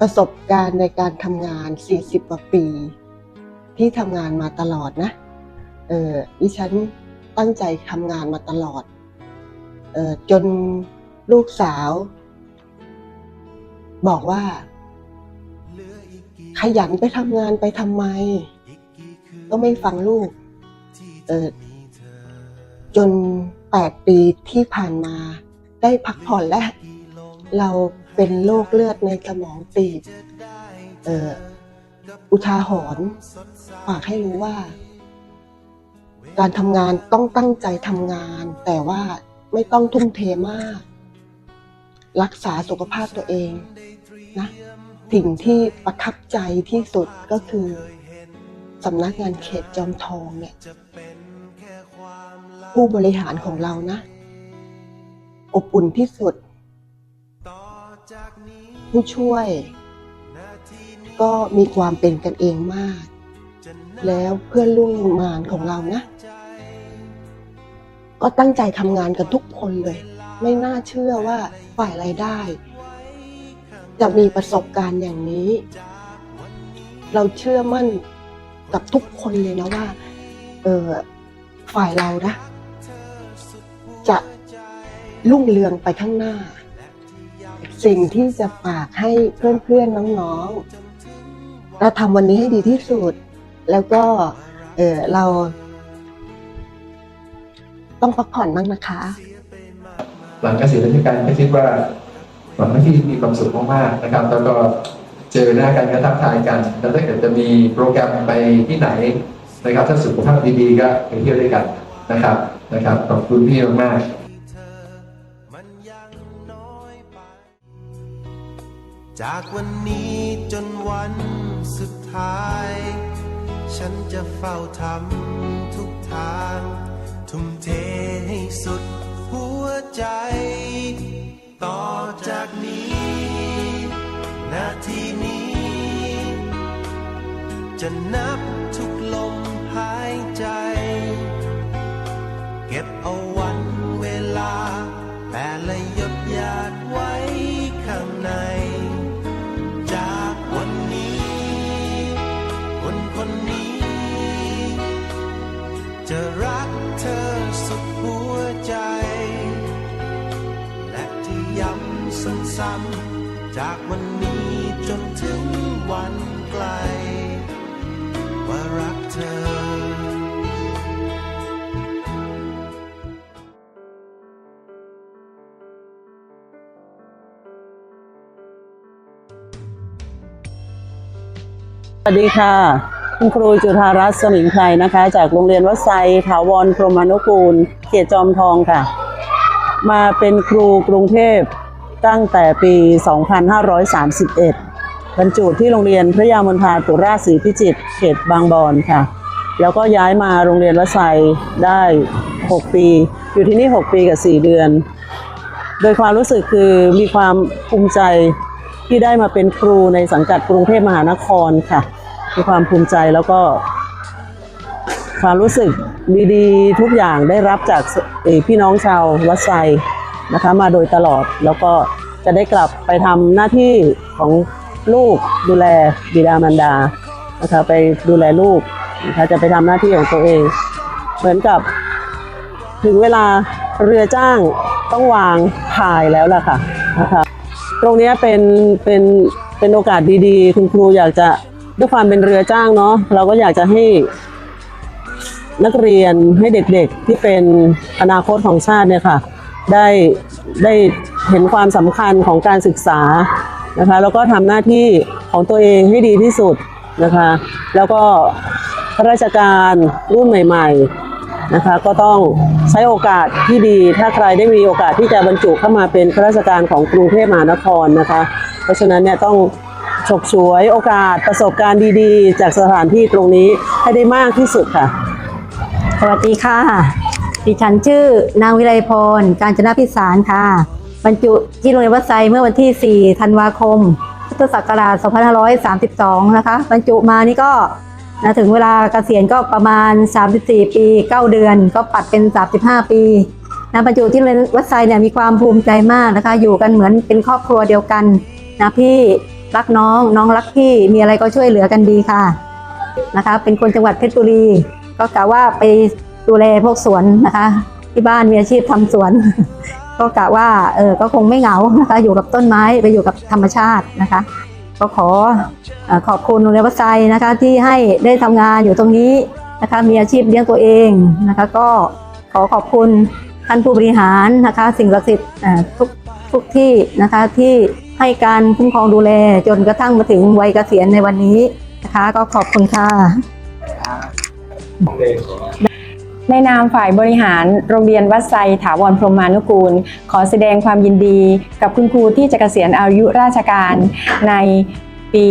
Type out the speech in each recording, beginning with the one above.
ประสบการณ์ในการทำงาน 40กว่าปี ที่ทำงานมาตลอดนะ เออดิฉันตั้งใจทำงานมาตลอด เออจนลูกสาว บอกว่า ขยันไปทำงานไปทำไม ก็ไม่ฟังลูก เออจนแปดปีที่ผ่านมาได้พักผ่อนแล้ว เราเป็นโรคเลือดในสมองตีบเอออุทาหรณ์ฝากให้รู้ว่า การทำงานต้องตั้งใจทำงาน แต่ว่าไม่ต้องทุ่มเทมาก รักษาสุขภาพตัวเองนะสิ่งที่ประทับใจที่สุดก็คือสำนักงานเขตจอมทองเนี่ย ผู้บริหารของเรานะ อบอุ่นที่สุด ผู้ช่วย ก็มีความเป็นกันเองมาก แล้วเพื่อนร่วมงานของเรานะ ก็ตั้งใจทำงานกันทุกคนเลย ไม่น่าเชื่อว่าฝ่ายรายได้ จะมีประสบการณ์อย่างนี้ เราเชื่อมั่นกับทุกคนเลยนะว่า เออฝ่ายเรานะ จะรุ่งเรืองไปข้างหน้า สิ่งที่จะฝากให้เพื่อนๆน้องๆเราทำวันนี้ให้ดีที่สุด แล้วก็เออเรา ต้องพักผ่อนบ้างนะคะ หลังเกษียณราชการก็คิดว่าหวังว่าที่มีความสุขมากๆนะครับ แล้วก็เจอหน้ากันก็ทักทายกัน แล้วถ้าเกิดจะมีโปรแกรมไปที่ไหนนะครับ ถ้าสุขภาพดีๆก็ไปเที่ยวด้วยกันนะครับนะครับขอบคุณพี่มากๆ จากวันนี้จนวันสุดท้าย ฉันจะเฝ้าทำทุกทาง ทุ่มเทให้สุดหัวใจ ต่อจากนี้นาทีนี้ จะนับ สวัสดีค่ะ คุณครูจุธารัตน์สมิงไพรนะคะ จากโรงเรียนวัดไซถาวรพรมานุกูล เขตจอมทองค่ะ มาเป็นครูกรุงเทพตั้งแต่ปี 2531 บรรจุที่โรงเรียนพระยามนทาตุราศรีพิจิตรเขตบางบอนค่ะ แล้วก็ย้ายมาโรงเรียนวัดไซได้ 6 ปี อยู่ที่นี่ 6 ปีกับ 4 เดือน โดยความรู้สึกคือมีความภูมิใจที่ได้มาเป็นครูในสังกัดกรุงเทพมหานครค่ะ มีความภูมิใจแล้วก็ ความรู้สึกดีๆ ทุกอย่างได้รับจากพี่น้องชาววัดไซนะคะมาโดยตลอดแล้วก็จะได้กลับไปทำหน้าที่ของลูกดูแลบิดามารดานะคะไปดูแลลูกนะคะจะไปทำหน้าที่ของตัวเอง เหมือนกับถึงเวลาเรือจ้างต้องวางพายแล้วล่ะค่ะนะคะตรงนี้เป็นเป็นเป็นโอกาสดีๆ คุณครูอยากจะ ด้วยความเป็นเรือจ้างเนาะเราก็อยากจะให้นักเรียนให้เด็กๆที่เป็นอนาคตของชาติเนี่ยค่ะ ได้ได้เห็นความสำคัญของการศึกษานะคะ แล้วก็ทำหน้าที่ของตัวเองให้ดีที่สุดนะคะ แล้วก็ข้าราชการรุ่นใหม่ๆนะคะ ก็ต้องใช้โอกาสที่ดี ถ้าใครได้มีโอกาสที่จะบรรจุเข้ามาเป็นข้าราชการของกรุงเทพมหานครนะคะ เพราะฉะนั้นเนี่ยต้อง ฉกฉวยโอกาสประสบการณ์ดีๆ จากสถานที่ตรงนี้ให้ได้มากที่สุดค่ะ สวัสดีค่ะ ดิฉันชื่อนางวิไลพร การจนาพิสารค่ะ บรรจุที่โรงเรียนวัดไซเมื่อวันที่ 4 ธันวาคม พุทธศักราช 2532 นะคะ บรรจุมานี่ก็นะถึงเวลาเกษียณก็ประมาณ 34 ปี 9 เดือน ก็ปัดเป็น 35 ปีนะบรรจุที่โรงเรียนวัดไซเนี่ยมีความภูมิใจมากนะคะ อยู่กันเหมือนเป็นครอบครัวเดียวกันนะพี่ รักน้องน้องรักพี่มีอะไรก็ช่วยเหลือกันดีค่ะนะคะ เป็นคนจังหวัดเพชรบุรี ก็กะว่าไปดูแลพวกสวนนะคะ ที่บ้านมีอาชีพทำสวน ก็กะว่าเออก็คงไม่เหงานะคะ อยู่กับต้นไม้ไปอยู่กับธรรมชาตินะคะ ก็ขอขอบคุณโรงเรียนวัดไซนะคะที่ให้ได้ทำงานอยู่ตรงนี้นะคะ มีอาชีพเลี้ยงตัวเองนะคะ ก็ขอขอบคุณท่านผู้บริหารนะคะ สิ่งศักดิ์สิทธิ์ทุกทุกที่นะคะที่ ให้การคุ้มครองดูแลจนกระทั่งมาถึงวัยเกษียณในวันนี้นะคะ ก็ขอบคุณค่ะ ในนามฝ่ายบริหารโรงเรียนวัดไซถาวรพรหมานุกูล ขอแสดงความยินดีกับคุณครูที่จะเกษียณอายุราชการในปี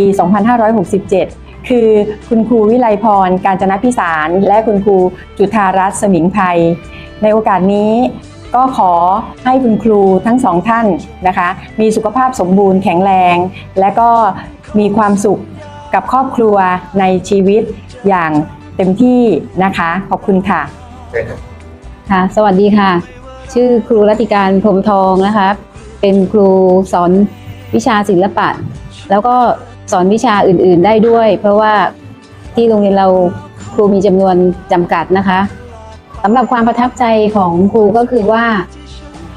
2567คือคุณครูวิไลพร การจนพิสาร และคุณครูจุธารัตน์สมิงไพรในโอกาสนี้ ก็ขอให้คุณครูทั้งสองท่านนะคะ มีสุขภาพสมบูรณ์แข็งแรง และก็มีความสุขกับครอบครัวในชีวิตอย่างเต็มที่นะคะ ขอบคุณค่ะค่ะ สวัสดีค่ะ ชื่อครูรัติการพรหมทองนะคะเป็นครูสอนวิชาศิลปะ แล้วก็สอนวิชาอื่น ๆ ได้ด้วย เพราะว่าที่โรงเรียนเราครูมีจำนวนจำกัดนะคะ สำหรับความประทับใจของครูก็คือว่า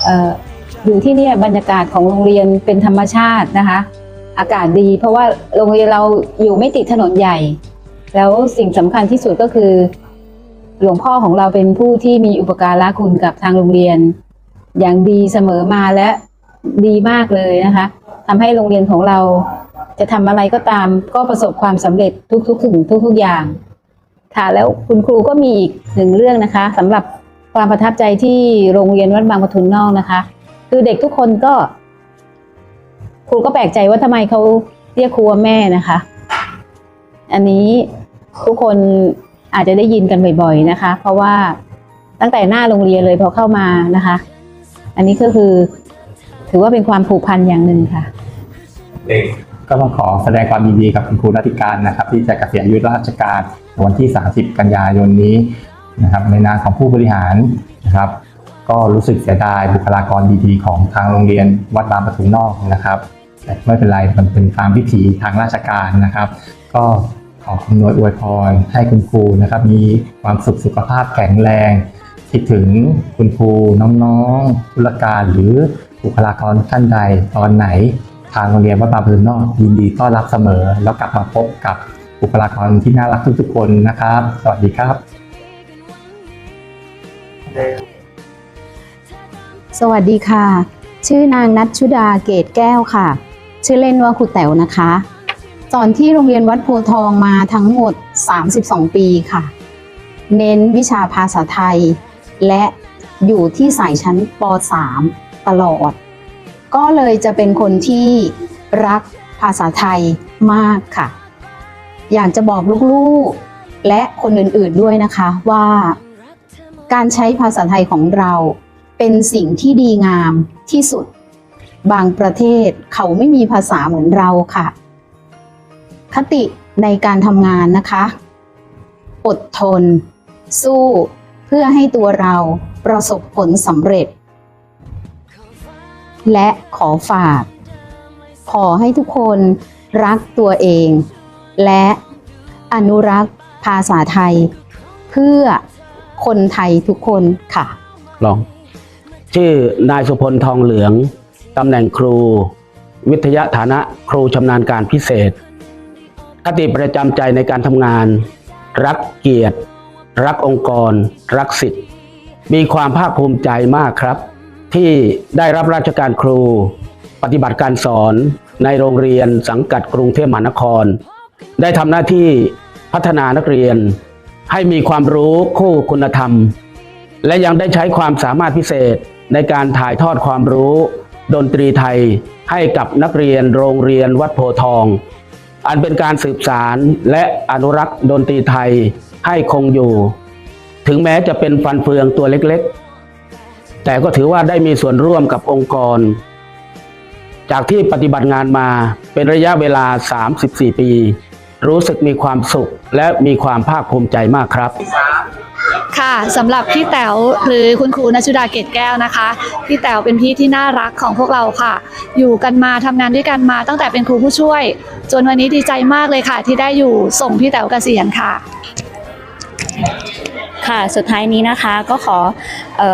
ออยู่ที่นี่บรรยากาศของโรงเรียนเป็นธรรมชาตินะคะ อากาศดี เพราะว่าโรงเรียนเราอยู่ไม่ติดถนนใหญ่ แล้วสิ่งสำคัญที่สุดก็คือ หลวงพ่อของเราเป็นผู้ที่มีอุปการะคุณกับทางโรงเรียน อย่างดีเสมอมาและดีมากเลยนะคะทำให้โรงเรียนของเราจะทำอะไรก็ตามก็ประสบความสำเร็จทุกๆถึงทุกๆอย่าง ค่ะแล้วคุณครูก็มีอีกหนึ่งเรื่องนะคะสำหรับความประทับใจที่โรงเรียนวัดบางปทุมนอกนะคะ คือเด็กทุกคนก็ ครูก็แปลกใจว่าทำไมเขาเรียกครูว่าแม่นะคะ อันนี้ทุกคนอาจจะได้ยินกันบ่อยๆนะคะ เพราะว่าตั้งแต่หน้าโรงเรียนเลยพอเข้ามานะคะ อันนี้ก็คือ ถือว่าเป็นความผูกพันอย่างหนึ่งค่ะเด็กก็ต้องขอแสดงความยินดีกับคุณครูนัติการนะครับ ที่จะเกษียณอายุราชการ วันที่ 30 กันยายนนี้นะครับในนามของผู้บริหารนะครับ ก็รู้สึกเสียดายบุคลากรดีๆ ของทางโรงเรียนวัดบางปทุมนอกนะครับ แต่ไม่เป็นไรมันเป็นตามพิธีทางราชการนะครับ ก็ขอคำนวยอวยพรให้คุณครูนะครับ มีความสุขสุขภาพแข็งแรงคิดถึงคุณครูน้องๆธุรการหรือบุคลากรท่านใดตอนไหน ทางโรงเรียนวัดบางพลืนนอกยินดีต้อนรับเสมอ แล้วกลับมาพบกับ บุคลากรที่น่ารักทุกๆคนนะครับ สวัสดีครับ สวัสดีค่ะ ชื่อนางนัทชุดาเกตแก้วค่ะ ชื่อเล่นว่าครูแต๋วนะคะสอนที่โรงเรียนวัดโพทองมาทั้งหมด 32 ปีค่ะ เน้นวิชาภาษาไทย และอยู่ที่สายชั้นป .3 ตลอด ก็เลยจะเป็นคนที่รักภาษาไทยมากค่ะ อยากจะบอกลูกๆ และคนอื่นๆด้วยนะคะว่า การใช้ภาษาไทยของเราเป็นสิ่งที่ดีงามที่สุด บางประเทศเขาไม่มีภาษาเหมือนเราค่ะ คติในการทำงานนะคะ อดทน สู้เพื่อให้ตัวเราประสบผลสำเร็จ และขอฝาก ขอให้ทุกคนรักตัวเอง และอนุรักษ์ภาษาไทย เพื่อคนไทยทุกคนค่ะ ลอง ชื่อนายสุพลทองเหลืองตำแหน่งครู วิทยาฐานะครูชำนาญการพิเศษคติประจำใจในการทำงาน รักเกียรติ รักองค์กร รักสิทธิ์ มีความภาคภูมิใจมากครับ ที่ได้รับราชการครู ปฏิบัติการสอนในโรงเรียนสังกัดกรุงเทพมหานคร ได้ทำหน้าที่พัฒนานักเรียน ให้มีความรู้คู่คุณธรรม และยังได้ใช้ความสามารถพิเศษในการถ่ายทอดความรู้ ดนตรีไทยให้กับนักเรียนโรงเรียนวัดโพทอง อันเป็นการสืบสารและอนุรักษ์ดนตรีไทยให้คงอยู่ ถึงแม้จะเป็นฟันเฟืองตัวเล็กๆ แต่ก็ถือว่าได้มีส่วนร่วมกับองค์กร จากที่ปฏิบัติงานมาเป็นระยะเวลา 34 ปี รู้สึกมีความสุขและมีความภาคภูมิใจมากครับ ค่ะสำหรับพี่แต๋วหรือคุณครูนชชุดาเกตแก้วนะคะ พี่แต๋วเป็นพี่ที่น่ารักของพวกเราค่ะ อยู่กันมาทำงานด้วยกันมาตั้งแต่เป็นครูผู้ช่วย จนวันนี้ดีใจมากเลยค่ะ ที่ได้อยู่ส่งพี่แต๋วเกษียณค่ะ ค่ะ สุดท้ายนี้นะคะก็ขอ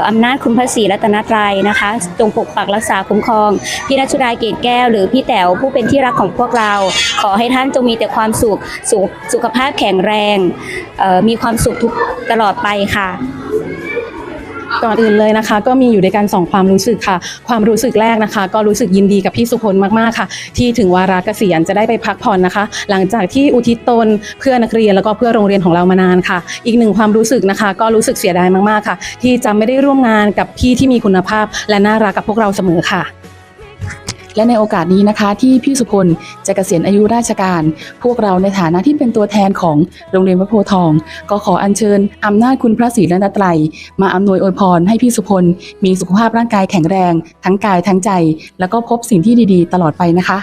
อำนาจคุณพระศรีรัตนตรัยนะคะ จงปกปักรักษาคุ้มครอง พี่นัชชุดาเกตแก้ว หรือพี่แต๋วผู้เป็นที่รักของพวกเรา ขอให้ท่านจงมีแต่ความสุขสุขสุขภาพแข็งแรง มีความสุขทุกตลอดไปค่ะ ก่อนอื่นเลยนะคะ ก็มีอยู่ในการสองความรู้สึกค่ะ ความรู้สึกแรกนะคะ ก็รู้สึกยินดีกับพี่สุพลมากๆค่ะ ที่ถึงวาระเกษียณจะได้ไปพักผ่อนนะคะ หลังจากที่อุทิศตนเพื่อนักเรียนแล้วก็เพื่อโรงเรียนของเรามานานค่ะ อีกหนึ่งความรู้สึกนะคะ ก็รู้สึกเสียดายมากๆค่ะ ที่จะไม่ได้ร่วมงานกับพี่ที่มีคุณภาพ และน่ารักกับพวกเราเสมอค่ะ และในโอกาสนี้นะคะที่พี่สุพลจะเกษียณอายุราชการ พวกเราในฐานะที่เป็นตัวแทนของโรงเรียนวัดโพทอง ก็ขออัญเชิญอำนาจคุณพระศรีรัตนตรัย มาอำนวยอวยพรให้พี่สุพลมีสุขภาพร่างกายแข็งแรง ทั้งกายทั้งใจ แล้วก็พบสิ่งที่ดีๆ ตลอดไปนะคะ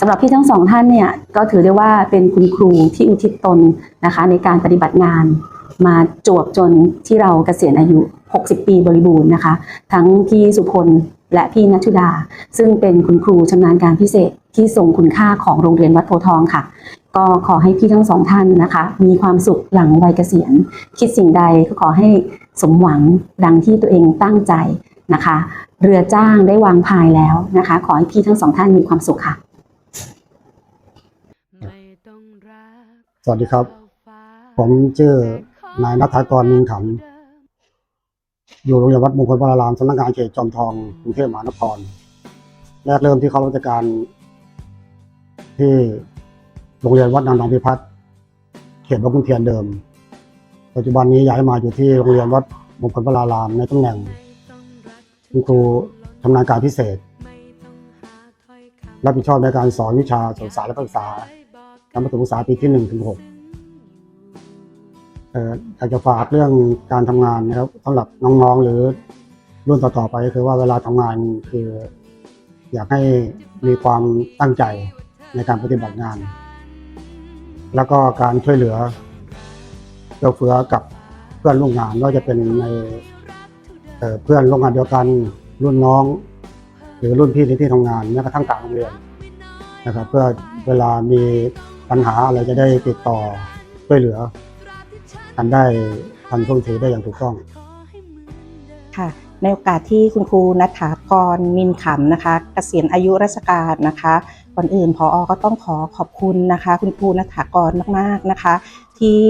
สำหรับพี่ทั้งสองท่านเนี่ยก็ถือได้ว่าเป็นคุณครูที่อุทิศตนนะคะ ในการปฏิบัติงานมาจวบจนที่เราเกษียณอายุ 60 ปีบริบูรณ์นะคะ ทั้งพี่สุพล และพี่นัชชุดา ซึ่งเป็นคุณครูชำนาญการพิเศษที่ทรงคุณค่าของโรงเรียนวัดโพธิ์ทองค่ะ ก็ขอให้พี่ทั้งสองท่านนะคะ มีความสุขหลังวัยเกษียณ คิดสิ่งใดก็ขอให้สมหวังดังที่ตัวเองตั้งใจนะคะ เรือจ้างได้วางพายแล้วนะคะ ขอให้พี่ทั้งสองท่านมีความสุขค่ะ สวัสดีครับ ผมชื่อนายนัฐกรมิงขำ อยู่โรงเรียนวัดมงคลวรารามสำนักงานเขตจอมทองกรุงเทพมหานครแรกเริ่มที่เข้าราชการ ที่โรงเรียนวัดนางนองพิพัฒน์เขตบางขุนเทียนเดิม ปัจจุบันนี้ย้ายมาอยู่ที่โรงเรียนวัดมงคลวรารามในตำแหน่งคุณครูชำนาญการพิเศษ รับผิดชอบในการสอนวิชาศึกษาและภาษาชั้นประถมศึกษาปีที่หนึ่งถึงหกเอยากจะฝากเรื่องการทำงานนะครับสำหรับน้องๆหรือรุ่นต่อๆไปก็คือว่าเวลาทำงานคือ อยากให้มีความตั้งใจในการปฏิบัติงาน แล้วก็การช่วยเหลือเอื้อเฟื้อกับเพื่อนร่วมงานไม่ว่าจะเป็นในเพื่อนร่วมงานเดียวกันรุ่นน้อง หรือรุ่นพี่ในที่ทำงานแม้กระทั่งต่างโรงเรียนนะครับ เพื่อเวลามีปัญหาอะไรจะได้ติดต่อช่วยเหลือ กันได้ทันท่วงทีได้อย่างถูกต้องค่ะในโอกาสที่คุณครูนัฐากรมินขำนะคะเกษียณอายุราชการนะคะก่อนอื่นพออก็ต้องขอขอบคุณนะคะ คุณครูนัฐากรมากๆนะคะ ที่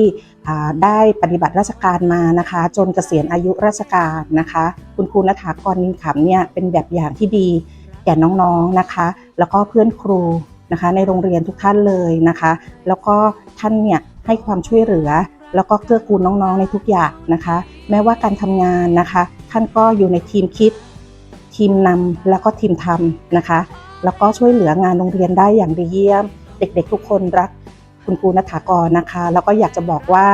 ได้ปฏิบัติราชการมานะคะ จนเกษียณอายุราชการนะคะ คุณครูนัฐากรมินขำเนี่ยเป็นแบบอย่างที่ดีแก่น้องๆนะคะ แล้วก็เพื่อนครูนะคะ ในโรงเรียนทุกท่านเลยนะคะ แล้วก็ท่านเนี่ยให้ความช่วยเหลือ แล้วก็เกื้อกูลน้องๆในทุกอย่างนะคะ แม้ว่าการทำงานนะคะ ท่านก็อยู่ในทีมคิด ทีมนำแล้วก็ทีมทำนะคะ แล้วก็ช่วยเหลืองานโรงเรียนได้อย่างดีเยี่ยม เด็กๆ ทุกคนรักคุณครูนัฐากรนะคะ แล้วก็อยากจะบอกว่า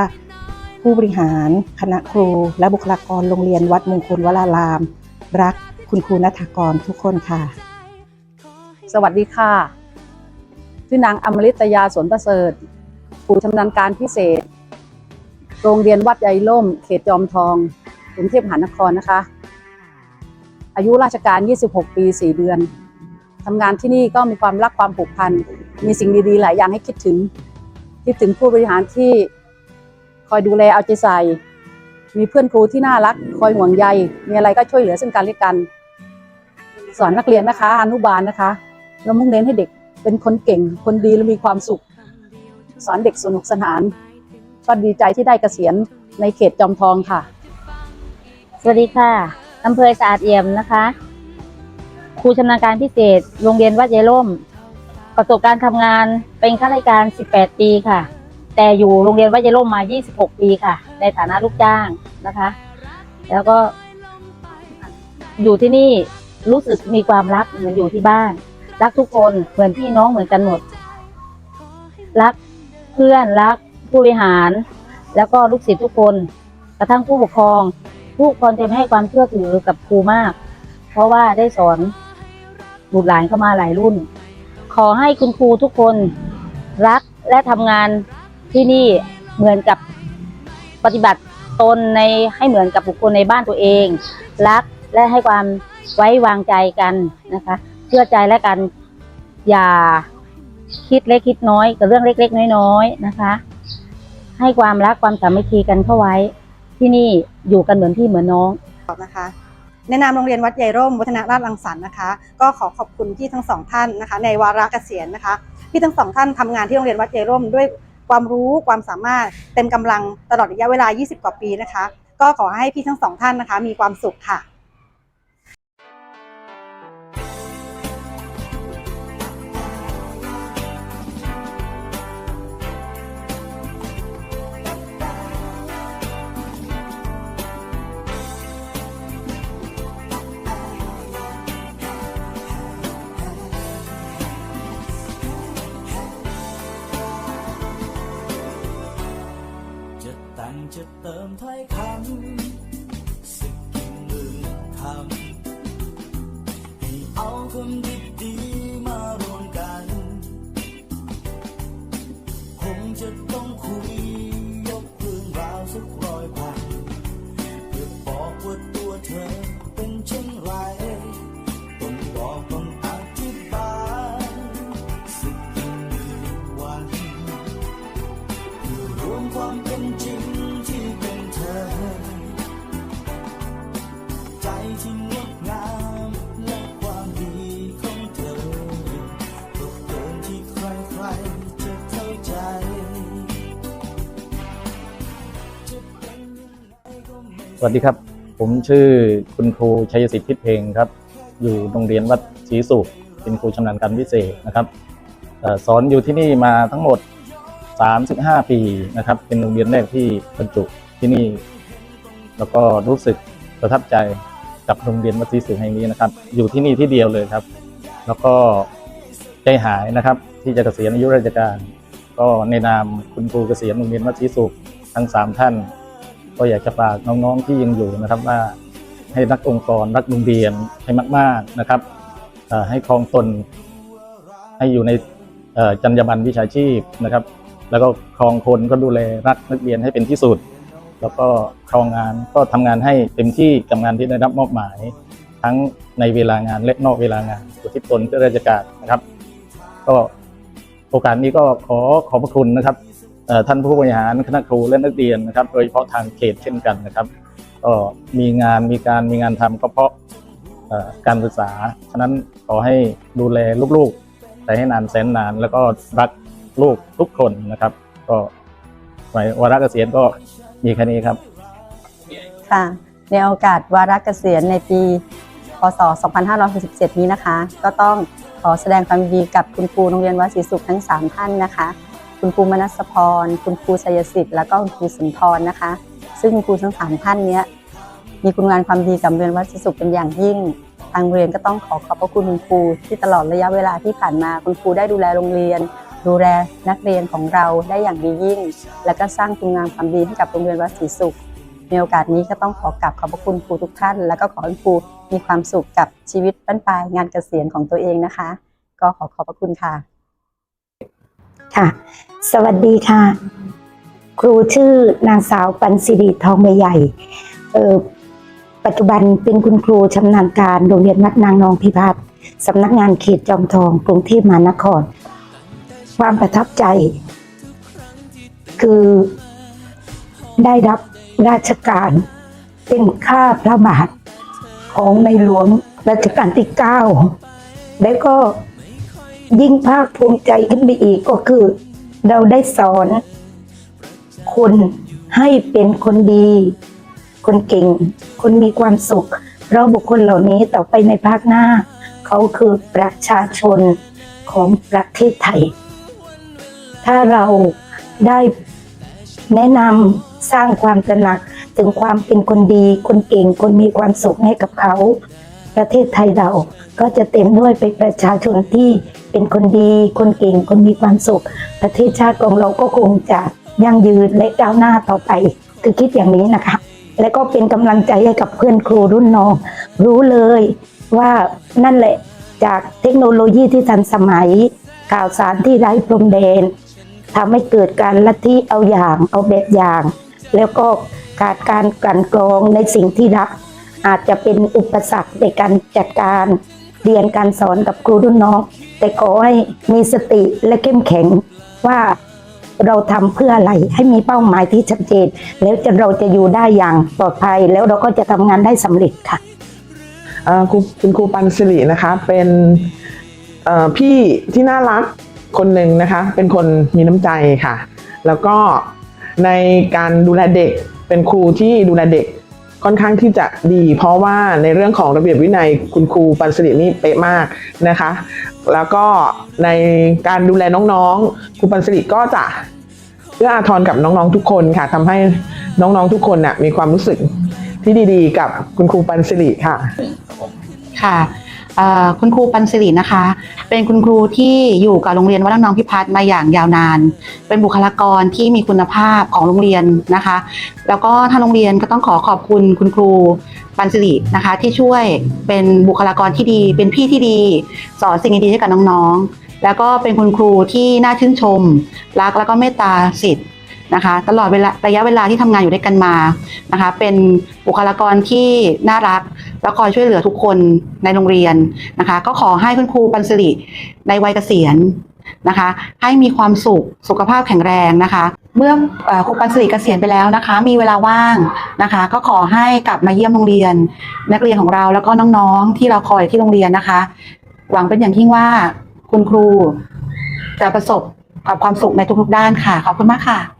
ผู้บริหาร คณะครู และบุคลากรโรงเรียนวัดมงคลวราราม รักคุณครูนัฐากรทุกคนค่ะ สวัสดีค่ะชื่อนางอมฤตยาสวนประเสริฐครูชำนาญการพิเศษ โรงเรียนวัดใยล่ม เขตจอมทองกรุงเทพมหานครนะคะ อายุราชการ 26 ปี 4 เดือนทำงานที่นี่ก็มีความรักความผูกพัน มีสิ่งดีๆ หลายอย่างให้คิดถึง คิดถึงผู้บริหารที่คอยดูแลเอาใจใส่ มีเพื่อนครูที่น่ารัก คอยห่วงใย มีอะไรก็ช่วยเหลือซึ่งกันและกัน สอนนักเรียนนะคะ อนุบาลนะคะ เรามุ่งเน้นให้เด็กเป็นคนเก่ง คนดีและมีความสุข สอนเด็กสนุกสนาน ก็ดีใจที่ได้เกษียณในเขตจอมทองค่ะ สวัสดีค่ะอำเภอสะอาดเอี่ยมนะคะ ครูชำนาญการพิเศษ โรงเรียนวัดยายร่ม ประสบการณ์ทำงานเป็นข้าราชการ 18 ปีค่ะ แต่อยู่โรงเรียนวัดยายร่มมา 26 ปีค่ะ ในฐานะลูกจ้างนะคะ แล้วก็ อยู่ที่นี่รู้สึกมีความรักเหมือนอยู่ที่บ้าน รักทุกคนเหมือนพี่น้องเหมือนกันหมด รักเพื่อนรัก ผู้บริหาร แล้วก็ลูกศิษย์ทุกคน กระทั่งผู้ปกครอง ผู้ปกครองจะให้ความเชื่อถือกับครูมาก เพราะว่าได้สอนบุตรหลานเข้ามาหลายรุ่น ขอให้คุณครูทุกคนรักและทำงานที่นี่เหมือนกับปฏิบัติตนในให้เหมือนกับบุคคลในบ้านตัวเอง รักและให้ความไว้วางใจกันนะคะ เชื่อใจและกันอย่าคิดเล็กคิดน้อยกับเรื่องเล็ก ๆ น้อยๆนะคะ ให้ความรักความสามัคคีกันเข้าไว้ ที่นี่อยู่กันเหมือนพี่เหมือนน้องนะคะในะนามโรงเรียนวัดใหญ่ร่มวัฒนราชรังสรรค์นะคะ ก็ขอขอบคุณพี่ทั้งสองท่านนะคะ ในวาระเกษียณนะคะพี่ทั้งสองท่านทำงานที่โรงเรียนวัดใหญ่ร่มด้วยความรู้ความสามารถเต็มกำลังตลอดระยะเวลา 20 กว่าปีนะคะ ก็ขอให้พี่ทั้งสองท่านนะคะ มีความสุขค่ะ เติมถ้อยคำ สวัสดีครับ ผมชื่อคุณครูชัยสิทธิ์พิเพงครับ อยู่โรงเรียนวัดศรีสุขเป็นครูชำนาญการพิเศษนะครับสอนอยู่ที่นี่มาทั้งหมด 35 ปีนะครับ เป็นโรงเรียนแรกที่บรรจุที่นี่ แล้วก็รู้สึกประทับใจกับโรงเรียนวัดศรีสุขแห่งนี้นะครับ อยู่ที่นี่ที่เดียวเลยครับ แล้วก็ใจหายนะครับ ที่จะเกษียณอายุราชการ ก็ในนามคุณครูเกษียณโรงเรียนวัดศรีสุขทั้งสามท่าน ก็อยากจะฝากน้องๆที่ยังอยู่นะครับว่าให้รักองค์กรรักโรงเรียนให้มาก ๆนะครับให้ครองตนให้อยู่ในจรรยาบรรณวิชาชีพนะครับ แล้วก็ครองคนก็ดูแลรักนักเรียนให้เป็นที่สุด แล้วก็ครองงานก็ทำงานให้เต็มที่กับงานที่ได้รับมอบหมาย ทั้งในเวลางานและนอกเวลางานอุทิศตนเพื่อราชการนะครับ ก็โอกาสนี้ก็ขอขอบพระคุณนะครับ ท่านผู้บริหารคณะครูและนักเรียนนะครับ โดยเฉพาะทางเขตเช่นกันนะครับ ก็มีงานมีการมีงานทำก็เพราะการศึกษา ฉะนั้นขอให้ดูแลลูกๆแต่ให้นานแสนนานแล้วก็รักลูกทุกคนนะครับ ก็ไว้วาระเกษียณก็มีแค่นี้ครับ ค่ะ ในโอกาสวาระเกษียณในปี พศ 2567 นี้นะคะ ก็ต้องขอแสดงความยินดีกับคุณครูโรงเรียนวัดศรีสุขทั้ง 3 ท่านนะคะ คุณครูมนัสพร คุณครูชัยสิทธิ์ แล้วก็คุณครูสุนทรนะคะ ซึ่งคุณครูทั้งสามท่านเนี้ยมีคุณงานความดีกับโรงเรียนวัดศรีสุขเป็นอย่างยิ่ง ทางเรียนก็ต้องขอขอบพระคุณคุณครูที่ตลอดระยะเวลาที่ผ่านมาคุณครูได้ดูแลโรงเรียน ดูแลนักเรียนของเราได้อย่างดียิ่ง และก็สร้างคุณงามความดีให้กับโรงเรียนวัดศรีสุขในโอกาสนี้ก็ต้องขอกราบขอบพระคุณครูทุกท่าน แล้วก็ขอให้ครูมีความสุขกับชีวิตบั้นปลายงานเกษียณของตัวเองนะคะ ก็ขอขอบพระคุณค่ะ ค่ะ สวัสดีค่ะ ครูชื่อนางสาวปันสิริทองใบใหญ่เออปัจจุบันเป็นคุณครูชำนาญการโรงเรียนวัดนางนองพิพัฒน์สำนักงานเขตจอมทองกรุงเทพมหานคร ความประทับใจ คือได้รับราชการเป็นข้าพระบาทของในหลวงรัชกาลที่เก้าและก็ยิ่งภาคภูมิใจขึ้นไปอีกก็คือ เราได้สอน คนให้เป็นคนดี คนเก่ง คนมีความสุข เพราะบุคคลเหล่านี้ต่อไปในภาคหน้า เขาคือประชาชนของประเทศไทย ถ้าเราได้แนะนำสร้างความตระหนักถึงความเป็นคนดี คนเก่ง คนมีความสุขให้กับเขา ประเทศไทยเราก็จะเต็มด้วยไปประชาชนที่ เป็นคนดีคนเก่งคนมีความสุข ประเทศชาติของเราก็คงจะยั่งยืนและก้าวหน้าต่อไป คือคิดอย่างนี้นะคะ และก็เป็นกำลังใจให้กับเพื่อนครูรุ่นน้อง รู้เลยว่านั่นแหละจากเทคโนโลยีที่ทันสมัย ข่าวสารที่ไร้พรมแดนทำให้เกิดการลัทธิเอาอย่างเอาแบบอย่าง แล้วก็ขาดการกลั่นกรองในสิ่งที่รัก อาจจะเป็นอุปสรรคในการจัดการ เรียนการสอนกับครูรุ่นน้อง แต่ขอให้มีสติและเข้มแข็งว่าเราทำเพื่ออะไรให้มีเป้าหมายที่ชัดเจน แล้วจะเราจะอยู่ได้อย่างปลอดภัย แล้วเราก็จะทำงานได้สำเร็จค่ะครูคุณครูปันสิรินะคะเป็นพี่ที่น่ารักคนหนึ่งนะคะ เป็นคนมีน้ำใจค่ะ แล้วก็ในการดูแลเด็กเป็นครูที่ดูแลเด็ก ค่อนข้างที่จะดี เพราะว่าในเรื่องของระเบียบวินัยคุณครูปันสิรินี่เป๊ะมากนะคะ แล้วก็ในการดูแลน้องๆครูปันสิริก็จะเอื้ออาทรกับน้องๆทุกคนค่ะทำให้น้องๆทุกคนน่ะมีความรู้สึกที่ดีๆ กับคุณครูปันสิริค่ะค่ะ คุณครูปันสิรินะคะ เป็นคุณครูที่อยู่กับโรงเรียนวัดน้องพิพัฒน์มาอย่างยาวนาน เป็นบุคลากรที่มีคุณภาพของโรงเรียนนะคะ แล้วก็ทางโรงเรียนก็ต้องขอขอบคุณคุณครูปันสิรินะคะ ที่ช่วยเป็นบุคลากรที่ดี เป็นพี่ที่ดี สอนสิ่งดีๆให้กับน้องๆ แล้วก็เป็นคุณครูที่น่าชื่นชม รักแล้วก็เมตตาสิทธิ์ นะคะตลอดเวลาระยะเวลาที่ทำงานอยู่ด้วยกันมานะคะ เป็นบุคลากรที่น่ารัก แล้วคอยช่วยเหลือทุกคนในโรงเรียนนะคะ ก็ขอให้คุณครูปันสิริในวัยเกษียณนะคะ ให้มีความสุขสุขภาพแข็งแรงนะคะ เมื่อเอ่อครูปันสิริเกษียณไปแล้วนะคะ มีเวลาว่างนะคะ ก็ขอให้กลับมาเยี่ยมโรงเรียน นักเรียนของเราแล้วก็น้องๆ ที่เราคอยที่โรงเรียนนะคะ หวังเป็นอย่างยิ่งว่าคุณครูจะประสบกับความสุขในทุกๆด้านค่ะ ขอบคุณมากค่ะ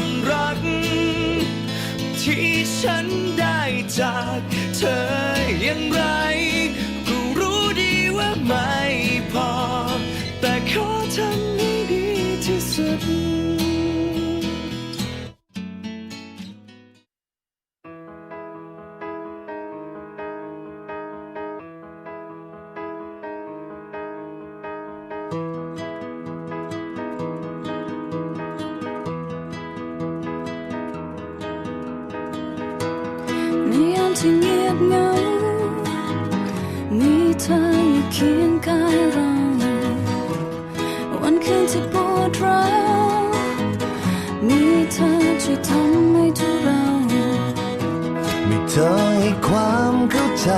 ฉันได้จากเธออย่างไร ก็รู้ดีว่าไม่พอ บเหงา มีเธออยู่เคียงกายเรา วันคืนที่ปวดร้าวมีเธอช่วยทำให้ทุกเรา มีเธอให้ความเข้าใจ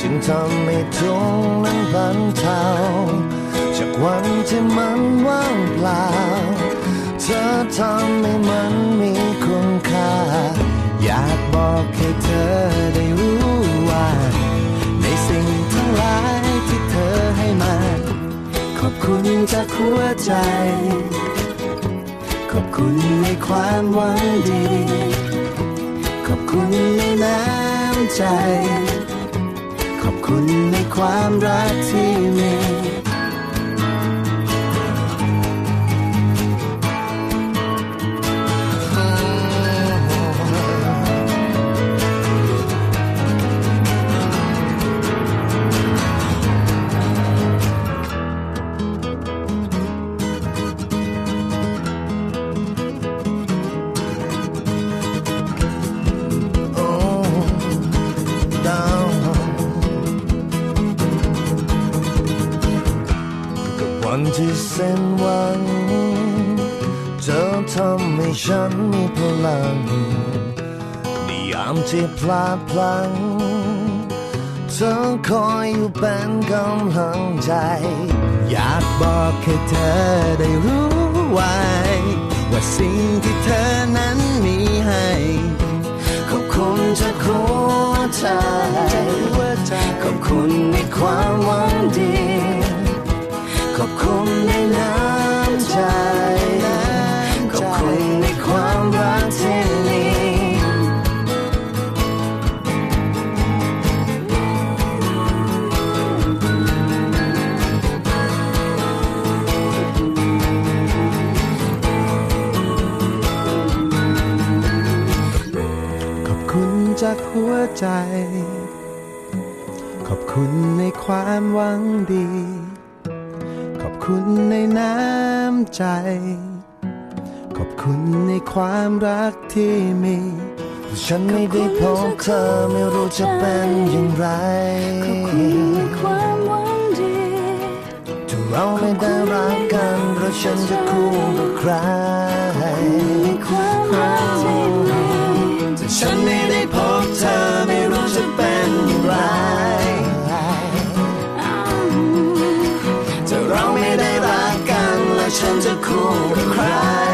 จึงทำให้ทุกนั้นบรรเทาจากวันที่มันว่างเปล่า เธอทำให้มันมีคุณค่า อยากบอกให้ ธอได้รู้ว่า ในสิ่งทั้งหลายที่เธอให้มา ขอบคุณจากหัวใจ ขอบคุณในความหวังดี ขอบคุณในน้ำใจ ขอบคุณในความรักที่มี ที่เส้นหวังธอทำให้ฉันมีพลังในยามที่พลาดพลัง เธอคอยอยู่เป็นกำลังใจ อยากบอกให้เธอได้รู้ไว้ ว่าสิ่งที่เธอนั้นมีให้ขอบคุณจากหัวใจขอบคุณในความหวังดี ขอบคุณในน้ำใจ ขอบคุณในความรักที่มีขอบคุณจากหัวใจ ขอบคุณในความหวังดี คุณในน้ำใจ ขอบคุณในความรักที่มีฉันไม่ได้พบเธอไม่รู้จะเป็นอย่างไรความหวังดีถ้าเราไม่ได้รักกันเราฉันจะคู่กับใครขอบคุณในความรักที่มีถ้าฉันไม่ได้พบเธอไม่รู้จะเป็นอย่างไร ฉันจะคู่กับใคร